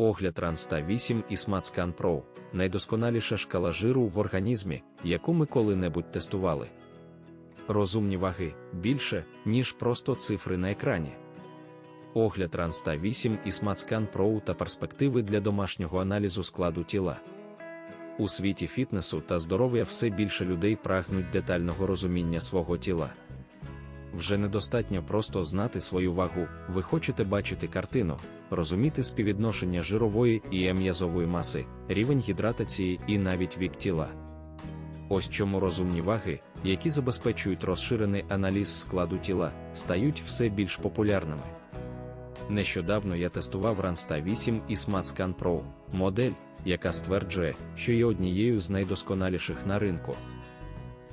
Огляд Ранста 8 і SmartScan Pro найдосконаліша шкала жиру в організмі, яку ми коли-небудь тестували. Розумні ваги більше, ніж просто цифри на екрані. Огляд Ранста 8 і SmartScan Pro та перспективи для домашнього аналізу складу тіла. У світі фітнесу та здоров'я все більше людей прагнуть детального розуміння свого тіла. Вже недостатньо просто знати свою вагу, ви хочете бачити картину, розуміти співвідношення жирової і м'язової маси, рівень гідратації і навіть вік тіла. Ось чому розумні ваги, які забезпечують розширений аналіз складу тіла, стають все більш популярними. Нещодавно я тестував Ransta 8 і SmartScan Pro, модель, яка стверджує, що є однією з найдосконаліших на ринку.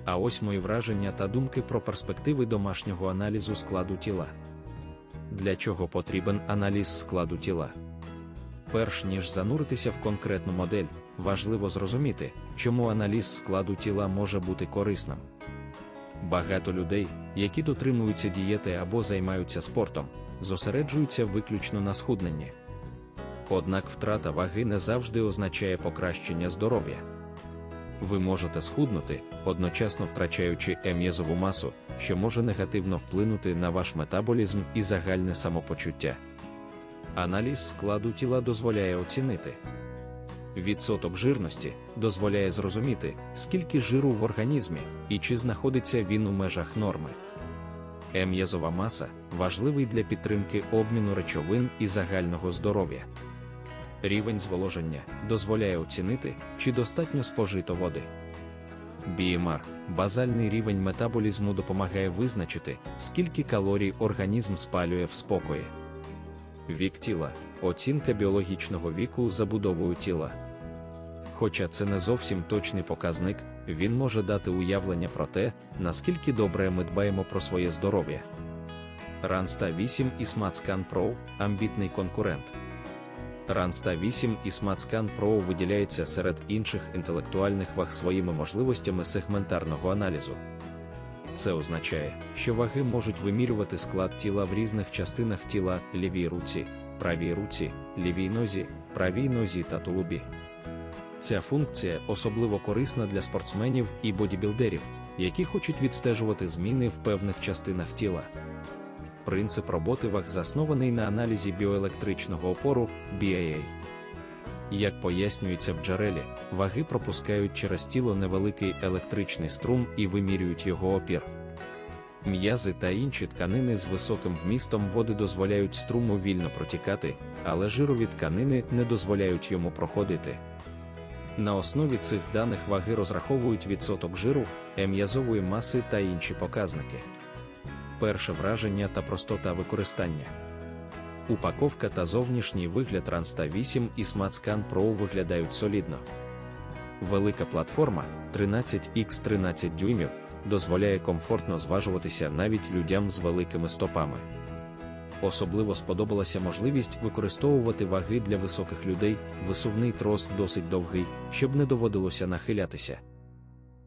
А ось мої враження та думки про перспективи домашнього аналізу складу тіла. Для чого потрібен аналіз складу тіла? Перш ніж зануритися в конкретну модель, важливо зрозуміти, чому аналіз складу тіла може бути корисним. Багато людей, які дотримуються дієти або займаються спортом, зосереджуються виключно на схудненні. Однак втрата ваги не завжди означає покращення здоров'я. Ви можете схуднути, одночасно втрачаючи м'язову масу, що може негативно вплинути на ваш метаболізм і загальне самопочуття. Аналіз складу тіла дозволяє оцінити. Відсоток жирності дозволяє зрозуміти, скільки жиру в організмі і чи знаходиться він у межах норми. М'язова маса важливий для підтримки обміну речовин і загального здоров'я. Рівень зволоження дозволяє оцінити, чи достатньо спожито води. BMR – базальний рівень метаболізму допомагає визначити, скільки калорій організм спалює в спокої. Вік тіла оцінка біологічного віку забудовою тіла. Хоча це не зовсім точний показник, він може дати уявлення про те, наскільки добре ми дбаємо про своє здоров'я. Ransta 8 і SmartScan Pro – амбітний конкурент. Ransta 8 і SmartScan Pro виділяється серед інших інтелектуальних ваг своїми можливостями сегментарного аналізу. Це означає, що ваги можуть вимірювати склад тіла в різних частинах тіла лівій руці, правій руці, лівій нозі, правій нозі та тулубі. Ця функція особливо корисна для спортсменів і бодібілдерів, які хочуть відстежувати зміни в певних частинах тіла. Принцип роботи ваг заснований на аналізі біоелектричного опору BAA. Як пояснюється в джерелі, ваги пропускають через тіло невеликий електричний струм і вимірюють його опір. М'язи та інші тканини з високим вмістом води дозволяють струму вільно протікати, але жирові тканини не дозволяють йому проходити. На основі цих даних ваги розраховують відсоток жиру, м'язової маси та інші показники. Перше враження та простота використання. Упаковка та зовнішній вигляд Ransta 8 і SmartScan Pro виглядають солідно. Велика платформа 13x13 дюймів дозволяє комфортно зважуватися навіть людям з великими стопами. Особливо сподобалася можливість використовувати ваги для високих людей, висувний трос досить довгий, щоб не доводилося нахилятися.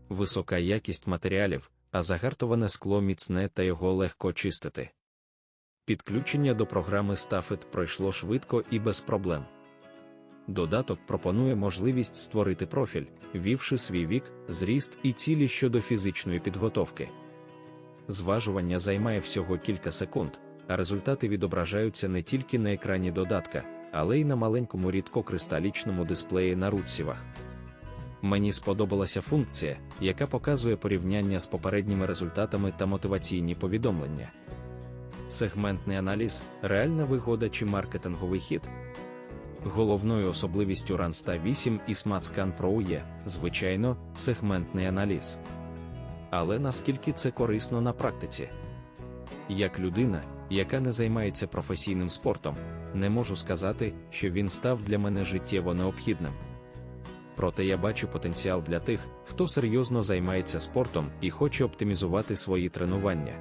Висока якість матеріалів, а загартоване скло міцне та його легко чистити. Підключення до програми Staffit пройшло швидко і без проблем. Додаток пропонує можливість створити профіль, ввівши свій вік, зріст і цілі щодо фізичної підготовки. Зважування займає всього кілька секунд, а результати відображаються не тільки на екрані додатка, але й на маленькому рідкокристалічному дисплеї на ручсівах. Мені сподобалася функція, яка показує порівняння з попередніми результатами та мотиваційні повідомлення. Сегментний аналіз, реальна вигода чи маркетинговий хід. Головною особливістю Ransta 8 і SmartScan Pro є, звичайно, сегментний аналіз. Але наскільки це корисно на практиці? Як людина, яка не займається професійним спортом, не можу сказати, що він став для мене життєво необхідним. Проте я бачу потенціал для тих, хто серйозно займається спортом і хоче оптимізувати свої тренування.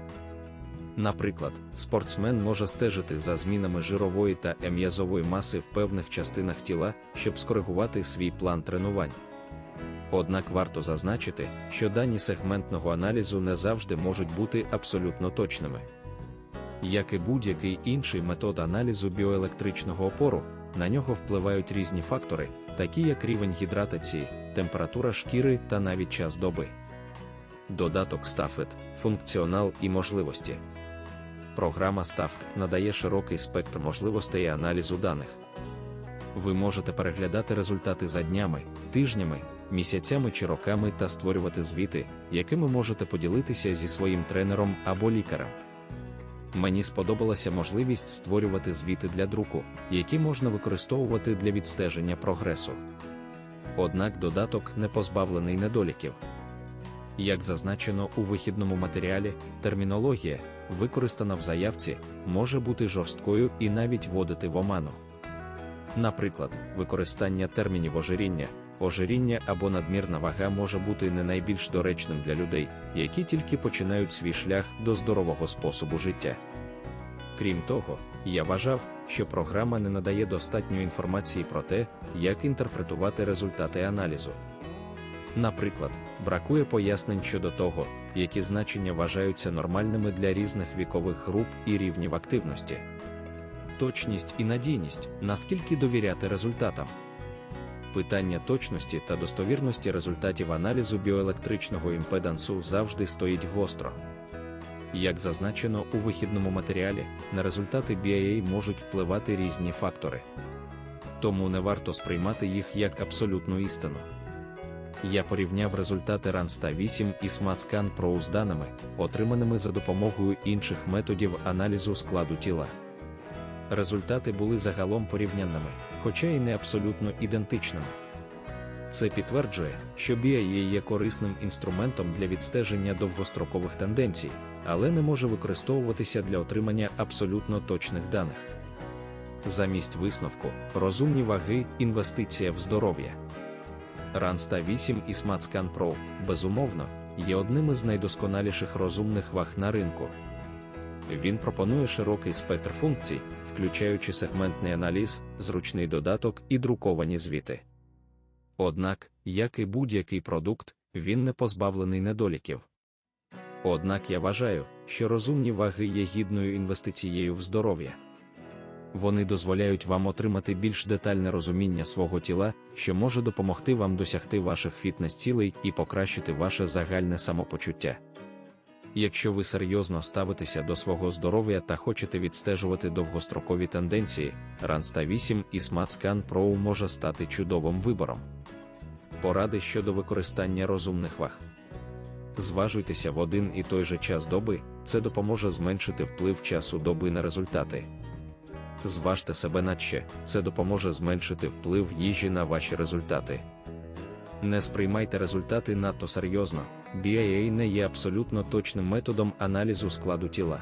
Наприклад, спортсмен може стежити за змінами жирової та м'язової маси в певних частинах тіла, щоб скоригувати свій план тренувань. Однак варто зазначити, що дані сегментного аналізу не завжди можуть бути абсолютно точними. Як і будь-який інший метод аналізу біоелектричного опору, на нього впливають різні фактори, такі як рівень гідратації, температура шкіри та навіть час доби. Додаток Staffet – функціонал і можливості. Програма Staffet надає широкий спектр можливостей аналізу даних. Ви можете переглядати результати за днями, тижнями, місяцями чи роками та створювати звіти, якими можете поділитися зі своїм тренером або лікарем. Мені сподобалася можливість створювати звіти для друку, які можна використовувати для відстеження прогресу. Однак додаток не позбавлений недоліків. Як зазначено у вихідному матеріалі, термінологія, використана в заявці, може бути жорсткою і навіть вводити в оману. Наприклад, використання термінів ожиріння, ожиріння або надмірна вага може бути не найбільш доречним для людей, які тільки починають свій шлях до здорового способу життя. Крім того, я вважав, що програма не надає достатньо інформації про те, як інтерпретувати результати аналізу. Наприклад, бракує пояснень щодо того, які значення вважаються нормальними для різних вікових груп і рівнів активності. Точність і надійність, наскільки довіряти результатам. Питання точності та достовірності результатів аналізу біоелектричного імпедансу завжди стоїть гостро. Як зазначено у вихідному матеріалі, на результати BIA можуть впливати різні фактори. Тому не варто сприймати їх як абсолютну істину. Я порівняв результати RANSTA 8 і SmartScan Pro з даними, отриманими за допомогою інших методів аналізу складу тіла. Результати були загалом порівнянними, хоча й не абсолютно ідентичними. Це підтверджує, що BIA є корисним інструментом для відстеження довгострокових тенденцій, але не може використовуватися для отримання абсолютно точних даних. Замість висновку, розумні ваги, інвестиція в здоров'я. RANSTA 8 і SmartScan Pro, безумовно, є одним із найдосконаліших розумних ваг на ринку. Він пропонує широкий спектр функцій, включаючи сегментний аналіз, зручний додаток і друковані звіти. Однак, як і будь-який продукт, він не позбавлений недоліків. Однак я вважаю, що розумні ваги є гідною інвестицією в здоров'я. Вони дозволяють вам отримати більш детальне розуміння свого тіла, що може допомогти вам досягти ваших фітнес-цілей і покращити ваше загальне самопочуття. Якщо ви серйозно ставитеся до свого здоров'я та хочете відстежувати довгострокові тенденції, RANSTA 8 і SmartScan Pro може стати чудовим вибором. Поради щодо використання розумних ваг. Зважуйтеся в один і той же час доби, це допоможе зменшити вплив часу доби на результати. Зважте себе наче, це допоможе зменшити вплив їжі на ваші результати. Не сприймайте результати надто серйозно, BIA не є абсолютно точним методом аналізу складу тіла.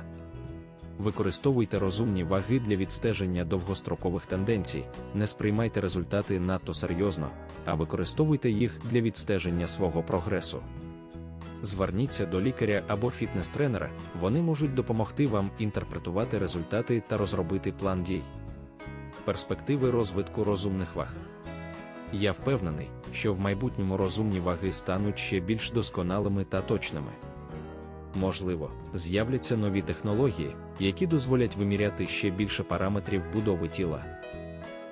Використовуйте розумні ваги для відстеження довгострокових тенденцій, не сприймайте результати надто серйозно, а використовуйте їх для відстеження свого прогресу. Зверніться до лікаря або фітнес-тренера, вони можуть допомогти вам інтерпретувати результати та розробити план дій. Перспективи розвитку розумних ваг. Я впевнений, що в майбутньому розумні ваги стануть ще більш досконалими та точними. Можливо, з'являться нові технології, які дозволять виміряти ще більше параметрів будови тіла.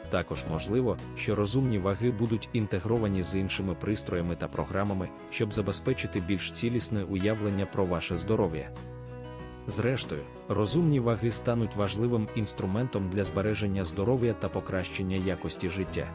Також можливо, що розумні ваги будуть інтегровані з іншими пристроями та програмами, щоб забезпечити більш цілісне уявлення про ваше здоров'я. Зрештою, розумні ваги стануть важливим інструментом для збереження здоров'я та покращення якості життя.